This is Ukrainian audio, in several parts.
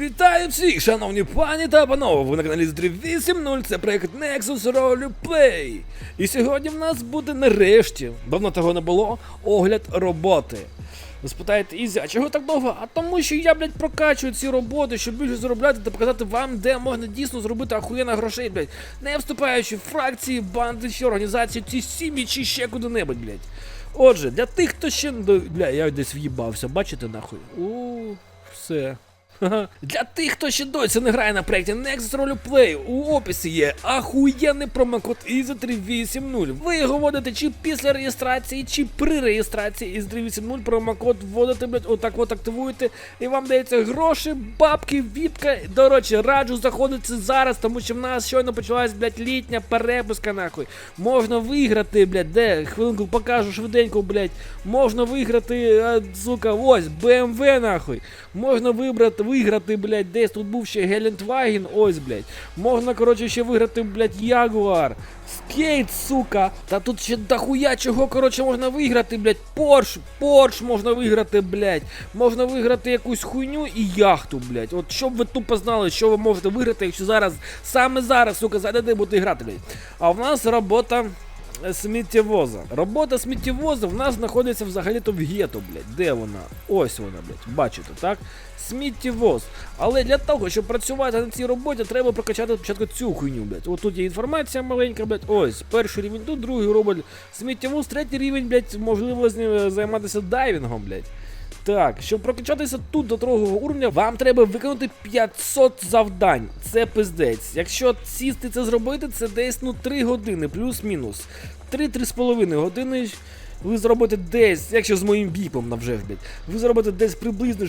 Вітаю всіх, шановні пані та панове! Ви на каналі з 380, це проект Nexus Roleplay. І сьогодні в нас буде нарешті, давно того не було, огляд роботи. Ви спитаєте, Ізя, чого так довго? А тому що я, блядь, прокачую ці роботи, щоб більше заробляти та показати вам, де можна дійсно зробити ахуєнно грошей, блядь. Не вступаючи в фракції, банди чи організації, ці сім'ї чи ще куди-небудь, блядь. Отже, для тих, хто ще Бля, я десь в'їбався, бачите нахуй? У, все. Для тих, хто ще досі не грає на проєкті Next Roleplay, у описі є ахуєнний промокод IZA380. Ви його вводите чи після реєстрації, чи при реєстрації IZA380 промокод вводите, блядь, отак от активуєте, і вам дається гроші, бабки, віпка. До речі, раджу заходити зараз, тому що в нас щойно почалась, блядь, літня перепуска, нахуй. Можна виграти, блядь, де? Хвилинку покажу швиденько, блядь. Можна виграти, а, сука, ось, BMW, нахуй. Можна вибрати, виграти, блядь, десь тут був ще Гелендваген, ось, блядь. Можна, коротше, ще виграти, блядь, Ягуар. Скейт, сука. Та тут ще дохуя чого, коротше, можна виграти, блядь. Порш, Порш можна виграти, блядь. Можна виграти якусь хуйню і яхту, блядь. От щоб ви тупо знали, що ви можете виграти, якщо зараз, саме зараз, сука, зайдете будете грати, блядь. А в нас робота сміттєвоза. Робота сміттєвоза в нас знаходиться взагалі-то в гетто, блядь. Де вона? Ось вона, блядь. Бачите, так? Сміттєвоз. Але для того, щоб працювати на цій роботі, треба прокачати спочатку цю хуйню, блядь. От тут є інформація маленька, блядь. Ось, перший рівень тут, другий робот сміттєвоз, третій рівень, блядь, можливо з ним е, займатися дайвінгом, блядь. Так, щоб прокачатися тут до другого уровня, вам треба виконати 500 завдань. Це пиздець. Якщо сісти це зробити, це десь ну 3 години, плюс-мінус. 3-3,5 години. Ви зробите десь, якщо з моїм біпом навже блядь, ви зробите десь приблизно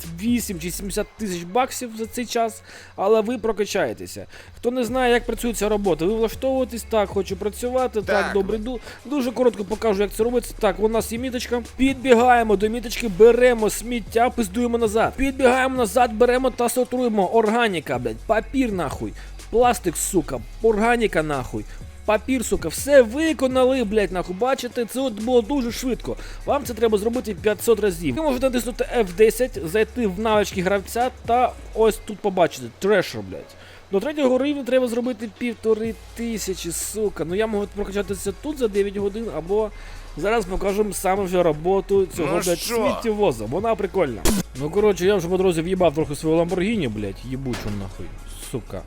68 чи 70 тисяч баксів за цей час, але ви прокачаєтеся. Хто не знає, як працює ця робота, ви влаштовуєтесь, так, хочу працювати, так, Так. добре, йду. Дуже коротко покажу, як це робиться. Так, у нас є міточка. Підбігаємо до міточки, беремо сміття, пиздуємо назад. Підбігаємо назад, беремо та сортуємо. Органіка, блядь, папір нахуй. Пластик, сука, органіка нахуй. Папір, сука, все виконали, блядь, нахуй. Бачите, це от було дуже швидко. Вам це треба зробити 500 разів. Ви можете натиснути F10, зайти в навички гравця та ось тут побачити трешер, блядь. До третього рівня треба зробити півтори тисячі, сука. Ну я можу прокачатися тут за 9 годин, або зараз покажемо саме вже роботу цього Ну сміттєвоза. Вона прикольна. Ну коротше, я вже по дорозі в'їбав трохи свою Ламборгіні, блядь, їбучу нахуй, сука.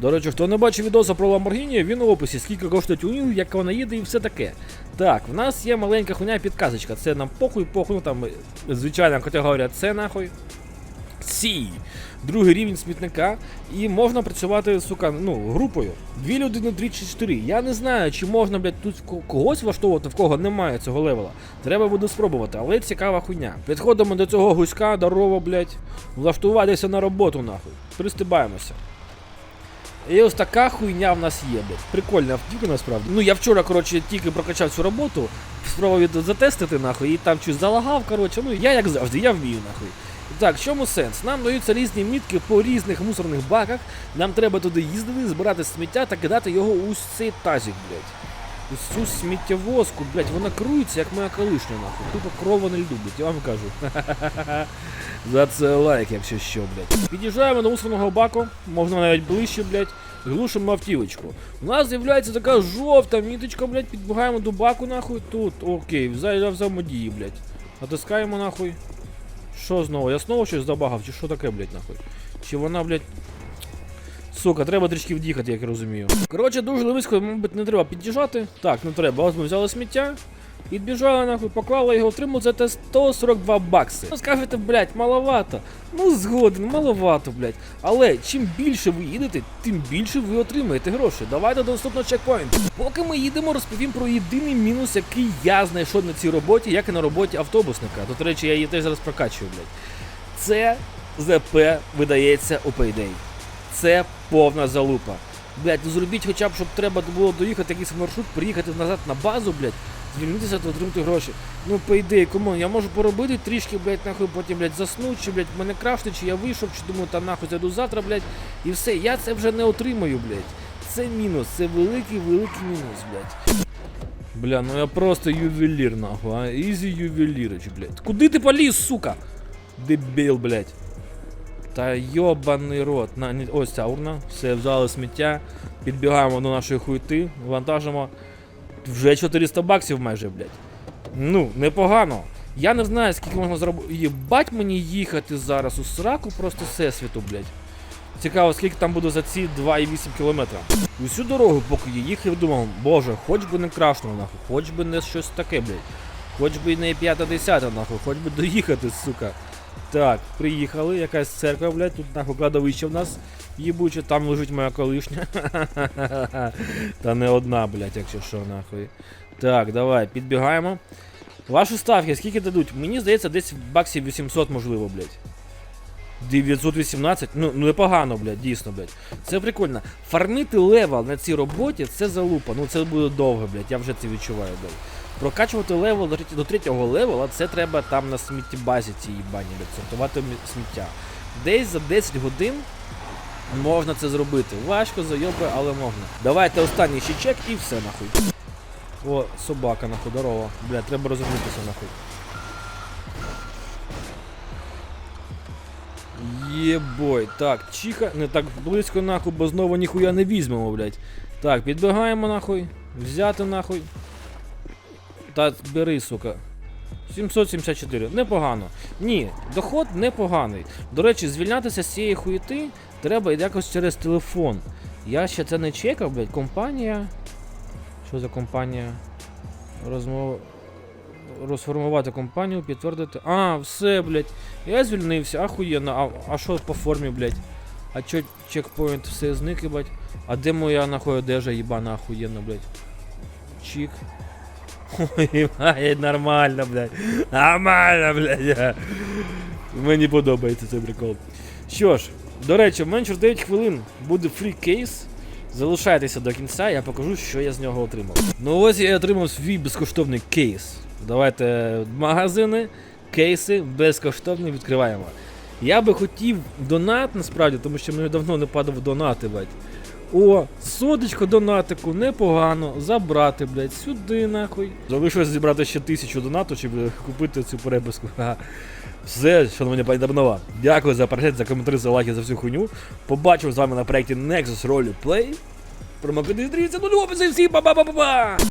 До речі, хто не бачив відоса про Lamborghini, він у описі, скільки коштує тюнінг, як вона їде і все таке. Так, в нас є маленька хуйня підказочка. Це нам похуй, похуй, ну там звичайна категорія С нахуй. Сі. Другий рівень смітника. І можна працювати, сука, ну, групою. Дві людини, три чи чотири. Я не знаю, чи можна, блядь, тут когось влаштовувати, в кого немає цього левела. Треба буде спробувати, але цікава хуйня. Підходимо до цього гуська, здорово, блядь. Влаштуватися на роботу, нахуй. Пристибаємося. І ось така хуйня в нас є. Прикольна автівка насправді. Ну я вчора, коротше, тільки прокачав цю роботу, спробував затестити, нахуй, і там щось залагав, коротше, ну я як завжди, я вмію, нахуй. Так, в чому сенс? Нам даються різні мітки по різних мусорних баках. Нам треба туди їздити, збирати сміття та кидати його у цей тазик, блядь. Цю сміттєвозку, блядь, вона крується, як моя колишня, нахуй. Тупо крова не любить, я вам кажу. За це лайк, якщо що, блядь. Під'їжджаємо до мусорного баку, можна навіть ближче, блядь. Глушимо автівочку. У нас з'являється така жовта міточка, блядь, підбігаємо до баку, нахуй. Тут, окей, взаємодії, блядь. Натискаємо, нахуй. Що знову? Я знову щось забагав, чи що таке, блядь, нахуй? Чи вона, блядь. Сука, треба трішки вдіхати, як я розумію. Коротше, дуже близько, мабуть, не треба під'їжджати. Так, не треба. Ось ми взяли сміття. Підбіжали нахуй, поклали його, отримали за те 142 бакси. Ну скажете, блядь, маловато. Ну згоден, маловато, блядь. Але чим більше ви їдете, тим більше ви отримаєте гроші. Давайте до наступного чекпоінту. Поки ми їдемо, розповім про єдиний мінус, який я знайшов на цій роботі, як і на роботі автобусника. До речі, я її теж зараз прокачую, блядь. Це ЗП видається у Payday. Це повна залупа. Блять, ну зробіть хоча б, щоб треба було доїхати якийсь маршрут, приїхати назад на базу, блять, звільнитися та отримати гроші. Ну, по ідеї, кому я можу поробити трішки, блять, нахуй, потім, блять, заснуть, чи, блять, мене крафти, чи я вийшов, чи думаю, та нахуй зайду завтра, блять, і все, я це вже не отримаю, блять. Це мінус, це великий, великий мінус, блять. Бля, ну я просто ювелір, нахуй, а? Ізі ювелірич, блять. Куди ти поліз, сука? Дебіл, блять. Та йобаний рот. На, ось ця урна. Все, взяли сміття. Підбігаємо до нашої хуйти, вантажимо. Вже 400 баксів майже, блядь. Ну, непогано. Я не знаю, скільки можна зробити. Єбать мені їхати зараз у сраку просто всесвіту, блядь. Цікаво, скільки там буде за ці 2,8 кілометра. Усю дорогу, поки я їхав, думав, боже, хоч би не крашнуло, нахуй, хоч би не щось таке, блядь. Хоч би не 5-10, нахуй, хоч би доїхати, сука. Так, приїхали, якась церква, блядь, тут нахуй кладовище в нас їбуче, там лежить моя колишня. Та не одна, блядь, якщо що, нахуй. Так, давай, підбігаємо. Ваші ставки, скільки дадуть? Мені здається, десь баксів 800, можливо, блядь. 918, ну ну, непогано, блядь, дійсно, блядь. Це прикольно. Фармити левел на цій роботі це залупа. Ну це буде довго, блядь, я вже це відчуваю, блядь. Прокачувати левел до, третього левела, це треба там на сміттєбазі цій бані, сортувати сміття. Десь за 10 годин можна це зробити. Важко, зайоби, але можна. Давайте останній ще чек і все нахуй. О, собака нахуй, здорово. Блядь, треба розвернутися нахуй. Єбой, так, чиха, не так близько нахуй, бо знову ніхуя не візьмемо, блядь. Так, підбігаємо нахуй. Взяти нахуй. Та бери, сука. 774. Непогано. Ні, доход непоганий. До речі, звільнятися з цієї хуєти треба якось через телефон. Я ще це не чекав, блядь. Компанія. Що за компанія? Розмова. Розформувати компанію, підтвердити. А, все, блядь. Я звільнився, ахуєнно. А, а що по формі, блядь? А чо чекпоінт все зник, їбать? А де моя нахуй одежа, їбана ахуєнно, блядь? Чик. Ой, їбать, нормально, блядь. Нормально, блядь. Мені подобається цей прикол. Що ж, до речі, в менше 9 хвилин буде фрі кейс. Залишайтеся до кінця, я покажу, що я з нього отримав. Ну ось я отримав свій безкоштовний кейс. Давайте магазини, кейси безкоштовні відкриваємо. Я би хотів донат насправді, тому що мені давно не падав донати, блядь. О, соточку донатику, непогано. Забрати, блядь, сюди нахуй. Залишилось зібрати ще тисячу донату, щоб е, купити цю переписку. Все, шановні пані Дарнова. Дякую за перегляд, за коментарі, за лайки, за всю хуйню. Побачимо з вами на проєкті Nexus Roleplay. Промокоди 30 до описі. Всім па-па-па-па!